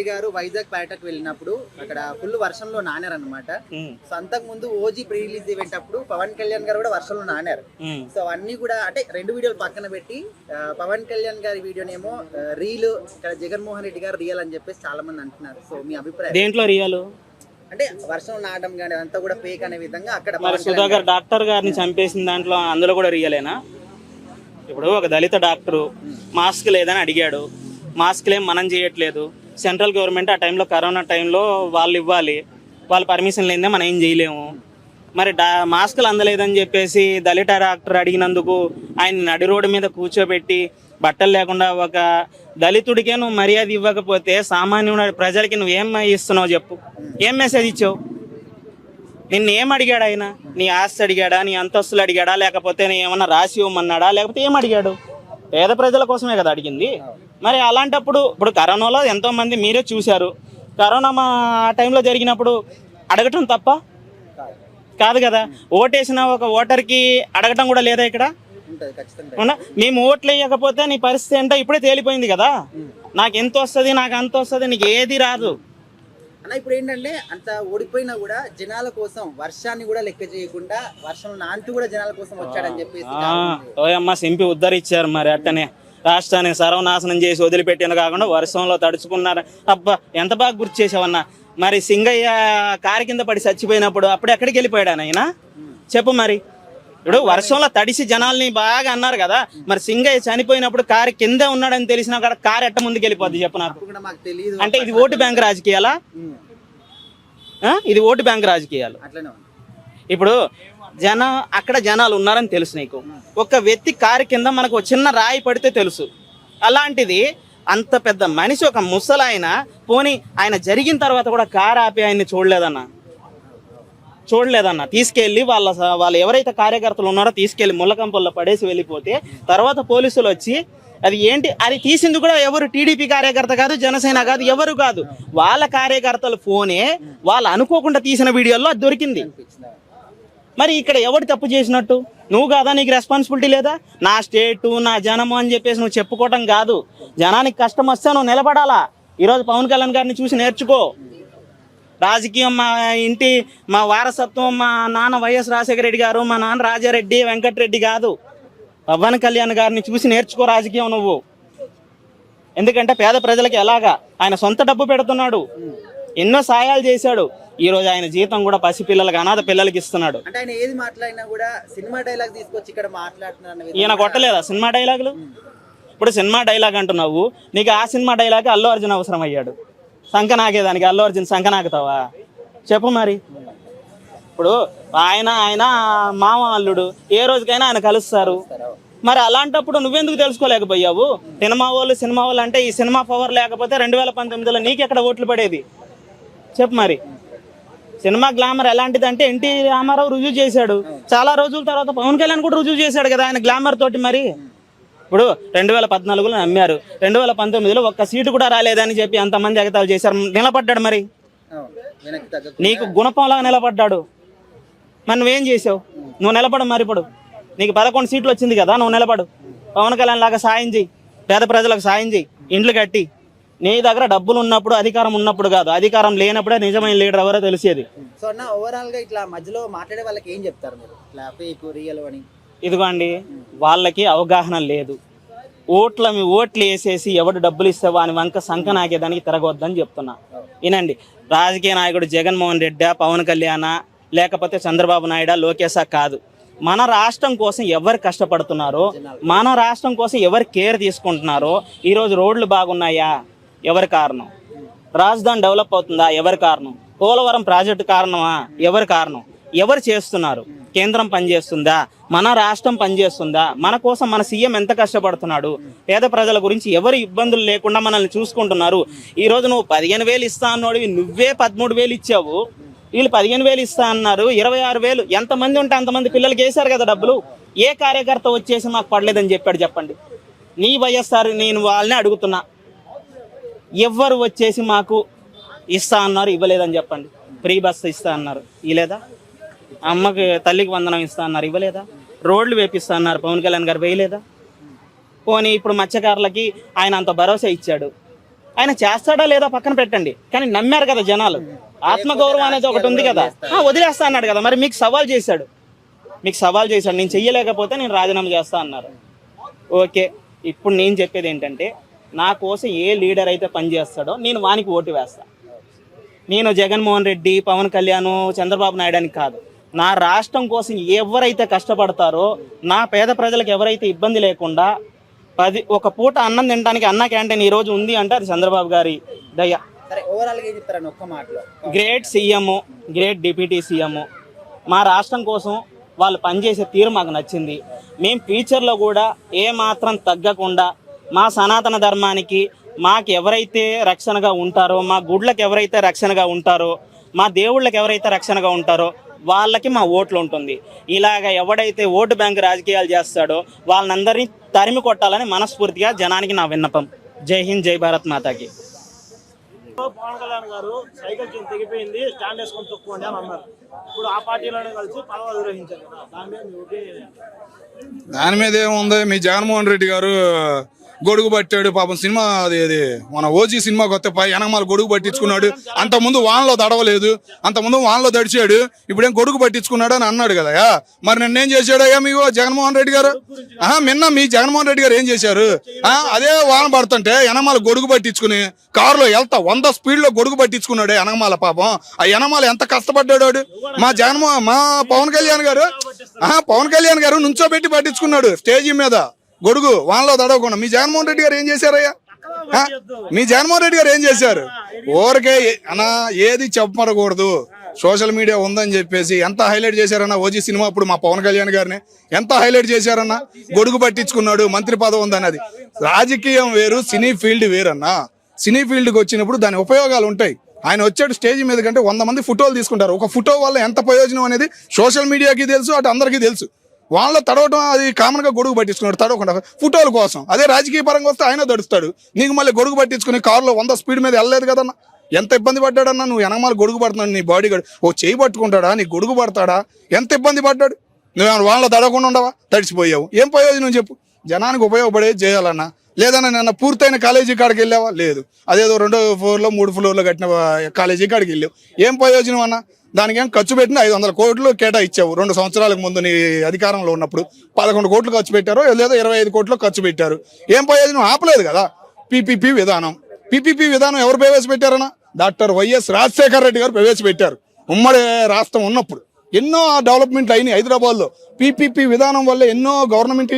రెడ్డి గారు వైజాగ్ పేటకు వెళ్ళినప్పుడు అక్కడ ఫుల్ వర్షంలో నానారనమాట ఉమ్, సో అంతకు ముందు ఓజీ ప్రీ రిలీజ్ ఈవెంట్ అప్పుడు పవన్ కళ్యాణ్ గారు కూడా వర్షంలో నానారు. సో అవన్నీ కూడా అంటే రెండు వీడియోలు పక్కన పెట్టి పవన్ కళ్యాణ్ గారి వీడియోనేమో రీల్ ఇక్కడ జగన్మోహన్ రెడ్డి గారు రియల్ అని చెప్పేసి చాలా మంది అంటున్నారు. సో మీ అభిప్రాయం? దేంట్లో రియాలు అంటే వర్షం నాటం కానీ అదంతా కూడా ఫేక్ అనే విధంగా అక్కడ సుధాకర్ డాక్టర్ గారిని చంపేసిన దాంట్లో అందులో కూడా రియలేనా ఇప్పుడు ఒక దళిత డాక్టరు మాస్క్ లేదని అడిగాడు. మాస్క్ లేం మనం చేయట్లేదు. సెంట్రల్ గవర్నమెంట్ ఆ టైంలో కరోనా టైంలో వాళ్ళు ఇవ్వాలి. వాళ్ళ పర్మిషన్ లేదే మనం ఏం చేయలేము. మరి డా మాస్కులు అందలేదని చెప్పేసి దళిత డాక్టర్ అడిగినందుకు ఆయన నడి రోడ్డు మీద కూర్చోబెట్టి బట్టలు లేకుండా ఒక దళితుడికే నువ్వు మర్యాద ఇవ్వకపోతే సామాన్యుడు ప్రజలకి నువ్వు ఏం ఇస్తున్నావు చెప్పు. ఏం మెసేజ్ ఇచ్చావు? నిన్ను ఏం అడిగాడు ఆయన? నీ ఆస్తి అడిగాడా? నీ అంతస్తులు అడిగాడా? లేకపోతే నేను ఏమన్నా రాసి ఇవ్వమన్నాడా? లేకపోతే ఏం అడిగాడు? పేద ప్రజల కోసమే కదా అడిగింది. మరి అలాంటప్పుడు ఇప్పుడు కరోనాలో ఎంతో మంది మీరే చూశారు. కరోనా మా ఆ టైంలో జరిగినప్పుడు అడగటం తప్ప? కాదు. కాదు. కదా ఓటేసిన ఒక ఓటర్కి అడగటం కూడా లేదా ఇక్కడ? మేము ఓట్లు వేయకపోతే నీ పరిస్థితి ఏంటో ఇప్పుడే తేలిపోయింది కదా. నాకు ఎంత వస్తుంది నాకు అంత వస్తుంది నీకు ఏది రాదు. అన్న ఇప్పుడు ఏంటంటే అంత ఓడిపోయినా కూడా జనాల కోసం వర్షాన్ని కూడా లెక్క చేయకుండా వర్షం నాంటూ కూడా జనాల కోసం వచ్చాడని చెప్పేసి ఓయమ్మ సింపి ఉద్ధరించారు మరి అట్టనే. రాష్ట్రాన్ని సర్వనాశనం చేసి వదిలిపెట్టిన కాకుండా వర్షంలో తడుచుకున్నారు. అబ్బా ఎంత బాగా గుర్తు చేసావన్నా. మరి సింగయ్య కారు కింద పడి చచ్చిపోయినప్పుడు అప్పుడు ఎక్కడికి వెళ్ళిపోయాడు ఆయన చెప్పు మరి. ఇప్పుడు వర్షంలో తడిసి జనాల్ని బాగా అన్నారు కదా. మరి సింగయ్య చనిపోయినప్పుడు కారు కింద ఉన్నాడని తెలిసినా కూడా కారు ఎట్ట ముందుకు వెళ్ళిపోద్ది చెప్పు నాకు. అంటే ఇది ఓటు బ్యాంక్ రాజకీయాలా? ఇది ఓటు బ్యాంక్ రాజకీయాలు. ఇప్పుడు జన అక్కడ జనాలు ఉన్నారని తెలుసు నీకు. ఒక వ్యక్తి కారు కింద మనకు ఒక చిన్న రాయి పడితే తెలుసు. అలాంటిది అంత పెద్ద మనిషి ఒక ముసలాయన పోనీ ఆయన జరిగిన తర్వాత కూడా కారు ఆపి ఆయన్ని చూడలేదన్న? చూడలేదన్న? తీసుకెళ్ళి వాళ్ళ వాళ్ళు ఎవరైతే కార్యకర్తలు ఉన్నారో తీసుకెళ్ళి ముళ్ళకంపల్లో పడేసి వెళ్ళిపోతే తర్వాత పోలీసులు వచ్చి అది ఏంటి? అది తీసింది కూడా ఎవరు? టీడీపీ కార్యకర్త కాదు జనసేన కాదు ఎవరు కాదు. వాళ్ళ కార్యకర్తల ఫోనే వాళ్ళు అనుకోకుండా తీసిన వీడియోలో అది దొరికింది. మరి ఇక్కడ ఎవడు తప్పు చేసినట్టు? నువ్వు కాదా నీకు రెస్పాన్సిబిలిటీ లేదా? నా స్టేటు నా జనము అని చెప్పేసి నువ్వు చెప్పుకోవటం కాదు. జనానికి కష్టం వస్తే నువ్వు నిలబడాలా? ఈరోజు పవన్ కళ్యాణ్ గారిని చూసి నేర్చుకో. రాజకీయం మా ఇంటి మా వారసత్వం మా నాన్న వైఎస్ రాజశేఖర రెడ్డి గారు మా నాన్న రాజారెడ్డి వెంకటరెడ్డి కాదు. పవన్ కళ్యాణ్ గారిని చూసి నేర్చుకో రాజకీయం నువ్వు. ఎందుకంటే పేద ప్రజలకి ఎలాగా? ఆయన సొంత డబ్బు పెడుతున్నాడు. ఎన్నో సాయాలు చేశాడు. ఈ రోజు ఆయన జీతం కూడా పసిపిల్లలకి అనాథ పిల్లలకి ఇస్తున్నాడు. అంటే ఆయన ఏది మాట్లాడినా కూడా సినిమా డైలాగ్ తీసుకొచ్చి ఇక్కడ మాట్లాడుతున్నారు అన్న ఈయన కొట్టలేదా సినిమా డైలాగులు? ఇప్పుడు సినిమా డైలాగ్ అంటున్నావు నీకు ఆ సినిమా డైలాగ్ అల్లు అర్జున్ అవసరం అయ్యాడు సంఖ నాకేదానికి అల్లు అర్జున్ సంఖ నాకుతావా చెప్పు మరి. ఇప్పుడు ఆయన ఆయన మామ అల్లుడు ఏ రోజుకైనా ఆయన కలుస్తారు. మరి అలాంటప్పుడు నువ్వెందుకు తెలుసుకోలేకపోయావు? సినిమా వాళ్ళు సినిమా వాళ్ళు అంటే ఈ సినిమా పవర్ లేకపోతే రెండు వేల పంతొమ్మిదిలో నీకెక్కడ ఓట్లు పడేది? చెప్పు మరి. సినిమా గ్లామర్ ఎలాంటిది అంటే ఎన్టీ రామారావు రుజువు చేశాడు. చాలా రోజుల తర్వాత పవన్ కళ్యాణ్ కూడా రుజువు చేశాడు కదా ఆయన గ్లామర్ తోటి మరి. ఇప్పుడు రెండు వేల పద్నాలుగులో నమ్మారు. రెండు వేల పంతొమ్మిదిలో ఒక్క సీటు కూడా రాలేదని చెప్పి అంతమంది ఎగతాలు చేశారు. నిలబడ్డాడు మరి. నీకు గుణపంలాగా నిలబడ్డాడు. మరి నువ్వేం చేసావు నువ్వు నిలబడు మరి ఇప్పుడు. నీకు పదకొండు సీట్లు వచ్చింది కదా నువ్వు నిలబడు. పవన్ కళ్యాణ్ లాగా సాయం చేయి పేద ప్రజలకు సాయం చేయి ఇండ్లు కట్టి. నీ దగ్గర డబ్బులు ఉన్నప్పుడు అధికారం ఉన్నప్పుడు కాదు. అధికారం లేనప్పుడే నిజమైన లీడర్ ఎవరో తెలిసేది. సో అన్న ఓవరాల్గా ఇట్లా మధ్యలో మాట్లాడే వాళ్ళకి ఏం చెప్తారు మీరు? ఇట్లా ఫేక్ రియల్ అని. ఇదిగోండి వాళ్ళకి అవగాహన లేదు. ఓట్ల మీ ఓట్లు వేసేసి ఎవడు డబ్బులు ఇస్తే వాని వంక సంక నాకేదానికి తిరగొద్దని చెప్తున్నా. వినండి రాజకీయ నాయకుడు జగన్మోహన్ రెడ్డి పవన్ కళ్యాణ లేకపోతే చంద్రబాబు నాయుడా లోకేశా కాదు. మన రాష్ట్రం కోసం ఎవరు కష్టపడుతున్నారో మన రాష్ట్రం కోసం ఎవరు కేర్ తీసుకుంటున్నారో ఈరోజు రోడ్లు బాగున్నాయా? ఎవరి కారణం? రాజధాని డెవలప్ అవుతుందా? ఎవరి కారణం? పోలవరం ప్రాజెక్టు కారణమా? ఎవరి కారణం? ఎవరు చేస్తున్నారు? కేంద్రం పనిచేస్తుందా? మన రాష్ట్రం పనిచేస్తుందా? మన కోసం మన సీఎం ఎంత కష్టపడుతున్నాడు? పేద ప్రజల గురించి ఎవరు ఇబ్బందులు లేకుండా మనల్ని చూసుకుంటున్నారు? ఈ రోజు నువ్వు పదిహేను వేలు ఇస్తా అన్నోడివి నువ్వే పదమూడు వేలు ఇచ్చావు. వీళ్ళు పదిహేను వేలు ఇస్తా అన్నారు. ఇరవై ఆరు వేలు. ఎంతమంది ఉంటే అంతమంది పిల్లలకి వేశారు కదా డబ్బులు? ఏ కార్యకర్త వచ్చేసి మాకు పడలేదని చెప్పాడు చెప్పండి. నీ వైఎస్ఆర్ నేను వాళ్ళని అడుగుతున్నా. ఎవ్వరు వచ్చేసి మాకు ఇస్తా అన్నారు ఇవ్వలేదని చెప్పండి. ఫ్రీ బస్సు ఇస్తా అన్నారు. ఇవ్వలేదా అమ్మకి తల్లికి వందనం ఇస్తా అన్నారు ఇవ్వలేదా? రోడ్లు వేపిస్తా అన్నారు పవన్ కళ్యాణ్ గారు వేయలేదా? పోనీ ఇప్పుడు మత్స్యకారులకి ఆయన అంత భరోసా ఇచ్చాడు. ఆయన చేస్తాడా లేదా పక్కన పెట్టండి. కానీ నమ్మారు కదా జనాలు. ఆత్మగౌరవం అనేది ఒకటి ఉంది కదా. వదిలేస్తా అన్నాడు కదా. మరి మీకు సవాల్ చేశాడు. మీకు సవాల్ చేశాడు. నేను చెయ్యలేకపోతే నేను రాజీనామా చేస్తా అన్నారు. ఓకే. ఇప్పుడు నేను చెప్పేది ఏంటంటే నా కోసం ఏ లీడర్ అయితే పనిచేస్తాడో నేను వానికి ఓటు వేస్తా. నేను జగన్మోహన్ రెడ్డి పవన్ కళ్యాణ్ చంద్రబాబు నాయుడు అని కాదు. నా రాష్ట్రం కోసం ఎవరైతే కష్టపడతారో నా పేద ప్రజలకు ఎవరైతే ఇబ్బంది లేకుండా పది ఒక పూట అన్నం తినడానికి అన్న క్యాంటీన్ ఈ రోజు ఉంది అంటే అది చంద్రబాబు గారి దయ. Great CM great deputy CM. మా రాష్ట్రం కోసం వాళ్ళు పనిచేసే తీరు మాకు నచ్చింది. మేము ఫ్యూచర్లో కూడా ఏ మాత్రం తగ్గకుండా మా సనాతన ధర్మానికి మాకు ఎవరైతే రక్షణగా ఉంటారో మా గుడ్లకు ఎవరైతే రక్షణగా ఉంటారో మా దేవుళ్ళకి ఎవరైతే రక్షణగా ఉంటారో వాళ్ళకి మా ఓట్లు ఉంటుంది. ఇలాగ ఎవడైతే ఓటు బ్యాంక్ రాజకీయాలు చేస్తాడో వాళ్ళందరినీ తరిమి కొట్టాలని మనస్ఫూర్తిగా జనానికి నా విన్నపం. జై హింద్ జై భారత్ మాతాకి. పవన్ కళ్యాణ్ గారు సైకిల్ చైన్ తెగిపోయింది స్టాండ్ వేసుకొని తొక్కుకోండి అని అన్నారు. ఇప్పుడు ఆ పార్టీలోనే కలిసి పదవి అధిరోహించారు కదా దాని మీద? దాని మీద ఏముంది? మీ జగన్మోహన్ రెడ్డి గారు గొడుగు పట్టాడు పాపం సినిమా అది అది మన ఓజీ సినిమాకి వస్తే పై వెనకమాల గొడుగు పట్టించుకున్నాడు. అంత ముందు వానలో తడవలేదు అంత ముందు వానలో తడిచాడు ఇప్పుడేం గొడుగు పట్టించుకున్నాడు అని అన్నాడు కదా మరి నిన్నేం చేశాడయ్యా మీకు జగన్మోహన్ రెడ్డి గారు? ఆహా నిన్న మీ జగన్మోహన్ రెడ్డి గారు ఏం చేశారు? ఆ, అదే వాన పడుతుంటే ఎనమాల గొడుగు పట్టించుకుని కారులో వెళ్తా వంద స్పీడ్లో గొడుగు పట్టించుకున్నాడు ఎనమాల పాపం. ఆ ఎనమాల ఎంత కష్టపడ్డాడు మా జగన్మోహన్ మా పవన్ కళ్యాణ్ గారు ఆహా, పవన్ కళ్యాణ్ గారు నుంచోబెట్టి పట్టించుకున్నాడు స్టేజీ మీద. గొడుగు వానలో తడవకుండా. మీ జగన్మోహన్ రెడ్డి గారు ఏం చేశారయ్యా? మీ జగన్మోహన్ రెడ్డి గారు ఏం చేశారు? ఊరికే అనా ఏది చెప్పమరకూడదు సోషల్ మీడియా ఉందని చెప్పేసి ఎంత హైలైట్ చేశారన్న ఓజీ సినిమా అప్పుడు మా పవన్ కళ్యాణ్ గారిని ఎంత హైలైట్ చేశారన్న గొడుగు పట్టించుకున్నాడు మంత్రి పదవి ఉందని అది రాజకీయం వేరు సినీ ఫీల్డ్ వేరన్నా. సినీ ఫీల్డ్కి వచ్చినప్పుడు దాని ఉపయోగాలు ఉంటాయి. ఆయన వచ్చాడు స్టేజ్ మీద కంటే వంద మంది ఫోటోలు తీసుకుంటారు. ఒక ఫోటో వల్ల ఎంత ప్రయోజనం అనేది సోషల్ మీడియాకి తెలుసు అటు అందరికీ తెలుసు. వాళ్ళ తడవటం అది కామన్గా గొడుగు పట్టించుకున్నాడు తడవకుండా. ఫోటోల కోసం. అదే రాజకీయ పరంగా వస్తే ఆయన తడుస్తాడు. నీకు మళ్ళీ గొడుగు పట్టించుకుని కారులో వంద స్పీడ్ మీద వెళ్ళలేదు కదన్నా? ఎంత ఇబ్బంది పడ్డాడన్నా? నువ్వు వెనకమాల గొడుగు పడుతున్నాడు నీ బాడీ గార్డ్ ఓ చేయి పట్టుకుంటాడా? నీ గొడుగు పడతాడా? ఎంత ఇబ్బంది పడ్డాడు? నువ్వు వాళ్ళ తడవకుండా ఉండవా? తడిచిపోయావు ఏం ప్రయోజనం చెప్పు? జనానికి ఉపయోగపడేది చేయాలన్నా. లేదన్నా నిన్న పూర్తయిన కాలేజీ కాడికి వెళ్ళావా? లేదు. అదేదో రెండో ఫ్లోర్లో మూడు ఫ్లోర్లో కట్టిన కాలేజీ కాడికి వెళ్ళావు. ఏం ప్రయోజనం అన్న? దానికి ఏం ఖర్చు పెట్టిన ఐదు వందల కోట్లు కేటాయించావు రెండు సంవత్సరాలకు ముందు నీ అధికారంలో ఉన్నప్పుడు పదకొండు కోట్లు ఖర్చు పెట్టారు లేదా ఇరవై ఐదు కోట్లు ఖర్చు పెట్టారు. ఏం ప్రయోజనం? ఆపలేదు కదా. పీపీపీ విధానం. పీపీపీ విధానం ఎవరు ప్రవేశపెట్టారన్న? డాక్టర్ వైఎస్ రాజశేఖర రెడ్డి గారు ప్రవేశపెట్టారు. ఉమ్మడి రాష్ట్రం ఉన్నప్పుడు. ఎన్నో డెవలప్మెంట్లు అయినాయి హైదరాబాద్లో. పీపీపీ విధానం వల్ల ఎన్నో గవర్నమెంట్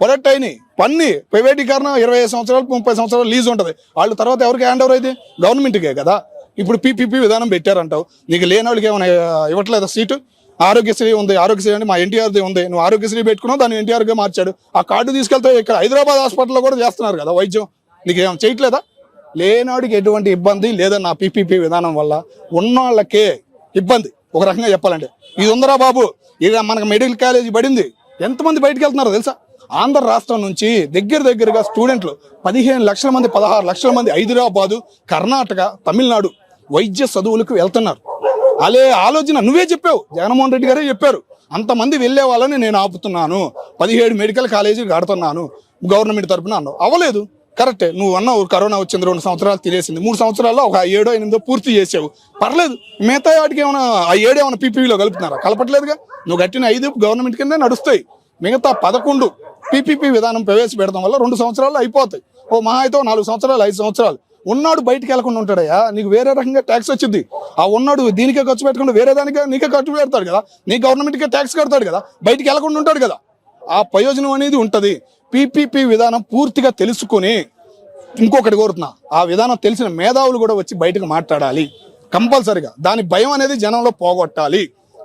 ప్రొడక్ట్ అయినాయి పన్ని ప్రైవేటీకరణ ఇరవై సంవత్సరాలు ముప్పై సంవత్సరాలు లీజ్ ఉంటుంది. వాళ్ళు తర్వాత ఎవరికి హ్యాండ్ ఓవర్ అయితే గవర్నమెంట్కే కదా. ఇప్పుడు పీపీపీ విధానం పెట్టారంటావు. నీకు లేని వాళ్ళకి ఏమైనా ఇవ్వట్లేదా సీటు? ఆరోగ్యశ్రీ ఉంది ఆరోగ్యశ్రీ అంటే మా ఎన్టీఆర్ది ఉంది. నువ్వు ఆరోగ్యశ్రీ పెట్టుకున్నావు దాన్ని ఎన్టీఆర్గా మార్చాడు. ఆ కార్డు తీసుకెళ్తే ఇక్కడ హైదరాబాద్ హాస్పిటల్లో కూడా చేస్తున్నారు కదా వైద్యం. నీకు ఏమైనా చేయట్లేదా? లేనాడికి ఎటువంటి ఇబ్బంది లేదన్న పీపీపీ విధానం వల్ల ఉన్నవాళ్ళకే ఇబ్బంది. ఒక రకంగా చెప్పాలంటే. ఇది ఉందరా బాబు? ఇది మనకు మెడికల్ కాలేజీ పడింది. ఎంతమంది బయటకు వెళ్తున్నారో తెలుసా? ఆంధ్ర రాష్ట్రం నుంచి దగ్గర దగ్గరగా స్టూడెంట్లు పదిహేను లక్షల మంది పదహారు లక్షల మంది హైదరాబాదు కర్ణాటక తమిళనాడు వైద్య చదువులకు వెళ్తున్నారు. అలే ఆలోచన నువ్వే చెప్పావు. జగన్మోహన్ రెడ్డి గారే చెప్పారు. అంతమంది వెళ్ళే వాళ్ళని నేను ఆపుతున్నాను. పదిహేడు మెడికల్ కాలేజీ కడుతున్నాను. గవర్నమెంట్ తరపున అన్నావు. అవ్వలేదు. కరెక్టే. నువ్వు అన్నావు కరోనా వచ్చింది రెండు సంవత్సరాలు తెలియసింది మూడు సంవత్సరాల్లో ఒక ఏడో ఎనిమిదో పూర్తి చేసావు. పర్లేదు. మిగతా వాటికి ఏమైనా ఆ ఏడు ఏమైనా కలుపుతున్నారా? కలపట్లేదుగా. నువ్వు కట్టిన ఐదు గవర్నమెంట్ కింద నడుస్తాయి. మిగతా పదకొండు పీపీపీ విధానం ప్రవేశపెడడం వల్ల రెండు సంవత్సరాలు అయిపోతాయి. ఓ మహా అయితే నాలుగు సంవత్సరాలు ఐదు సంవత్సరాలు. ఉన్నాడు బయటికి వెళ్ళకుండా ఉంటాడయ్యా నీకు వేరే రకంగా ట్యాక్స్ వచ్చింది. ఆ ఉన్నాడు దీనికే ఖర్చు పెట్టకుండా వేరే దానికే నీకే ఖర్చు పెడతాడు కదా. నీ గవర్నమెంట్కే ట్యాక్స్ కడతాడు కదా బయటికి వెళ్ళకుండా ఉంటాడు కదా. ఆ ప్రయోజనం అనేది ఉంటుంది. పీపీపీ విధానం పూర్తిగా తెలుసుకొని ఇంకొకటి కోరుతున్నా ఆ విధానం తెలిసిన మేధావులు కూడా వచ్చి బయటకు మాట్లాడాలి. కంపల్సరిగా దాని భయం అనేది జనంలో పోగొట్టాలి.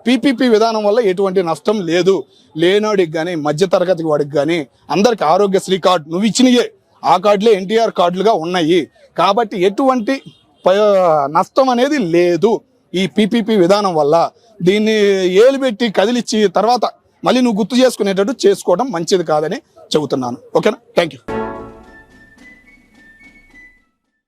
పీపీపీ విధానం వల్ల ఎటువంటి నష్టం లేదు. లేనోడికి కానీ మధ్యతరగతి వాడికి కానీ అందరికి ఆరోగ్యశ్రీ కార్డు నువ్వు ఇచ్చినయే. ఆ కార్డులే ఎన్టీఆర్ కార్డులుగా ఉన్నాయి. కాబట్టి ఎటువంటి ప- నష్టం అనేది లేదు. ఈ పీపీపీ విధానం వల్ల దీన్ని ఏలుబెట్టి కదిలిచ్చి తర్వాత మళ్ళీ నువ్వు గుర్తు చేసుకునేటట్టు చేసుకోవడం మంచిది కాదని చెబుతున్నాను. ఓకేనా? Thank you